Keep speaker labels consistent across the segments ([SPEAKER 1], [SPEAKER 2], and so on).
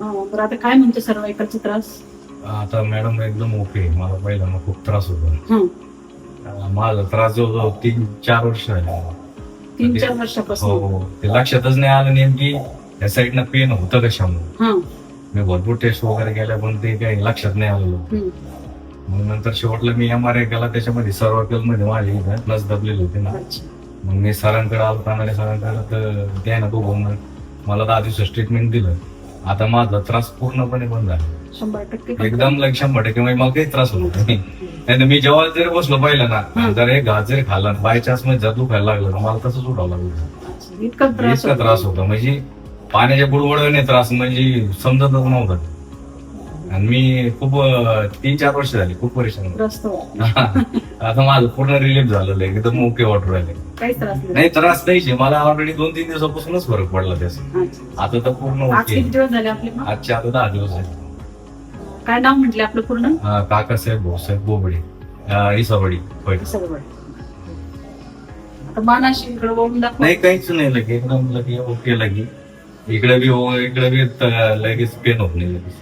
[SPEAKER 1] बरं आता काय म्हणतो सर्वायकलचा त्रास?
[SPEAKER 2] आता मॅडम एकदम ओके मला पहिल्यांदा खूप त्रास होता.
[SPEAKER 1] हं.
[SPEAKER 2] अं, माझा त्रास जवळजवळ तीन चार वर्ष झाले.
[SPEAKER 1] तीन चार वर्षापासून?
[SPEAKER 2] हो हो. ते लक्षातच नाही आलं नेमकी. या साईडनं पेन होतं कशामुळे?
[SPEAKER 1] हं,
[SPEAKER 2] मी भरपूर टेस्ट वगैरे केल्या पण ते काही लक्षात नाही आलेलं. मग नंतर शेवटला मी एम आर आय केला. त्याच्यामध्ये सर्वायकलमध्ये माझी नस दबलेली होती ना.
[SPEAKER 1] अच्छा.
[SPEAKER 2] मग मी सरांकडे आलो कानाडे सरांकडे तर त्यानं बघून मला दहा दिवसाचं ट्रीटमेंट दिलं. आता माझा त्रास पूर्णपणे बंद झाला
[SPEAKER 1] शंभर टक्के
[SPEAKER 2] एकदम लग शंभर टक्के म्हणजे मला काही त्रास होत नाही. नाही तर मी जेव्हा जरी बसलो पाहिलं ना जर हे घास जरी खाल्ला बाय चान्समध्ये जर दुखायला लागलं तर मला तसंच उठावं लागलं.
[SPEAKER 1] इतका त्रास
[SPEAKER 2] इतका त्रास होता. म्हणजे पाण्याच्या बुडबुडाने त्रास म्हणजे समजतच नव्हता. आणि मी खूप तीन चार वर्ष झाली खूप परेशान. आता माझं पूर्ण रिलीफ झालेलं आहे. एकदम ओके वाटू राहिले
[SPEAKER 1] नाही.
[SPEAKER 2] नाही त्रास नाहीचे मला ऑलरेडी दोन तीन दिवसापासूनच फरक पडला त्याचा. आता तर पूर्ण ओके
[SPEAKER 1] झाले?
[SPEAKER 2] आजचे आता दहा दिवस आहे
[SPEAKER 1] काय नाव म्हटले आपलं पूर्ण?
[SPEAKER 2] काकासाहेब भाऊसाहेब बोबडे. इसावडी
[SPEAKER 1] मानाशी इकडे
[SPEAKER 2] नाही काहीच नाही लगे एकदम लगे ओके लगे इकडे बी हो- इकडे बी लगेच पेन होत नाही लगेच.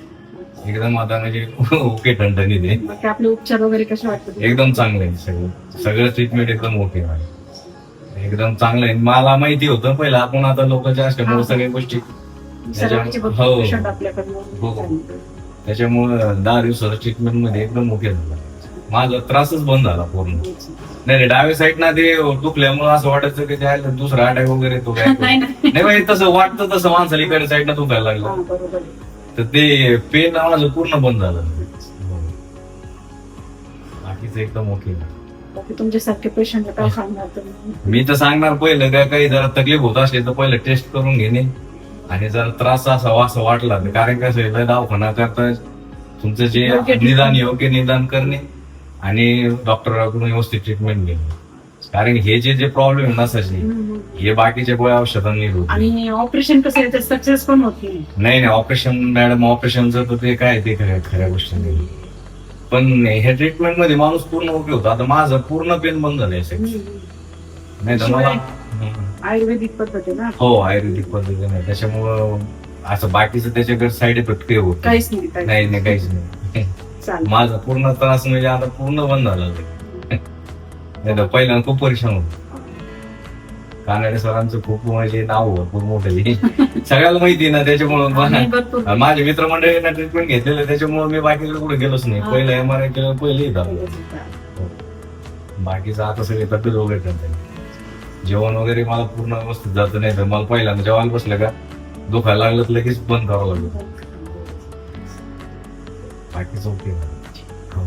[SPEAKER 2] एकदम आता म्हणजे ओके ठणठणीत आहे.
[SPEAKER 1] बाकी आपले उपचार वगैरे कसे वाटतात?
[SPEAKER 2] एकदम चांगलं आहे सगळं. सगळं ट्रीटमेंट एकदम ओके आहे. एकदम चांगलं आहे. मला माहिती होतं पहिलं आपण आता लोकांच्या असल्यामुळे सगळ्या गोष्टी
[SPEAKER 1] सर्वांचे
[SPEAKER 2] हो.
[SPEAKER 1] आपल्याकडे
[SPEAKER 2] हो. त्याच्यामुळे दहा दिवसाच्या ट्रीटमेंटमध्ये एकदम ओके झालं. माझा त्रासच बंद झाला पूर्ण. नाही नाही डाव्या साईड ना ते दुखल्यामुळे असं वाटायचं की त्या दुसरा अटॅक वगैरे तो काय
[SPEAKER 1] नाही नाही.
[SPEAKER 2] नाही बाई तसं वाटतं तसं माणसाला इकडे साईड ना दुखायला
[SPEAKER 1] हा,
[SPEAKER 2] लागलं
[SPEAKER 1] बरोबर आहे.
[SPEAKER 2] तर ते पेन माझं पूर्ण बंद झालं. बाकीचं एकदम ओके
[SPEAKER 1] बाकी तुमच्यासारखे पेशंट काय सांगणार तुम्ही?
[SPEAKER 2] मी तर सांगणार पहिलं काय काही जरा तकलीफ होत असली तर पहिलं टेस्ट करून घेणे. आणि जर त्रास असं वाटला तर कारण कसं लय दवाखाना करता तुमचं जे. निदान योग्य निदान करणे आणि डॉक्टरांकडून व्यवस्थित ट्रीटमेंट घेणे. कारण हे जे जे प्रॉब्लेम नसायचे
[SPEAKER 1] हम्म.
[SPEAKER 2] हे बाकीच्या गोळ्या औषधांनी होत नाही.
[SPEAKER 1] आणि ऑपरेशन कसं आहे सक्सेस पण होत नाही.
[SPEAKER 2] नाही ऑपरेशन मॅडम ऑपरेशनचं तर ते काय ते खऱ्या खऱ्या गोष्टी नाही पण ह्या ट्रीटमेंटमध्ये माणूस पूर्ण ओके होता. आता माझं पूर्ण पेन बंद झालंय
[SPEAKER 1] हम्म.
[SPEAKER 2] नाही तर मला
[SPEAKER 1] आयुर्वेदिक पद्धत ना.
[SPEAKER 2] हो आयुर्वेदिक पद्धतीने त्याच्यामुळं असं बाकीचं त्याच्याकडे साईड इफेक्ट काही होत नाही.
[SPEAKER 1] काहीच नाही काहीच
[SPEAKER 2] नाही काहीच नाही. माझा पूर्ण त्रास म्हणजे आता पूर्ण बंद झाला. नाही पहिल्यांदा खूप परेशान होतो. कानडे सरांचं खूप म्हणजे नाव भरपूर मोठं. सगळ्याला माहिती आहे ना त्याच्यामुळं माझे मित्रमंडळींना ट्रीटमेंट घेतलेलं त्याच्यामुळे मी बाकीकडे कुठे गेलोच नाही.
[SPEAKER 1] हा.
[SPEAKER 2] पहिलं एम आर आय केलं पहिले झालं. बाकीचं आता सगळे तब्येत वगैरे करतात जेवण वगैरे मला पूर्ण व्यवस्थित जातं नाही तर मला पहिल्यांदा जेवायला बसलं का दुखायला लागलं तर लगेच बंद करावं लागलं. बाकीचं ओके. हो.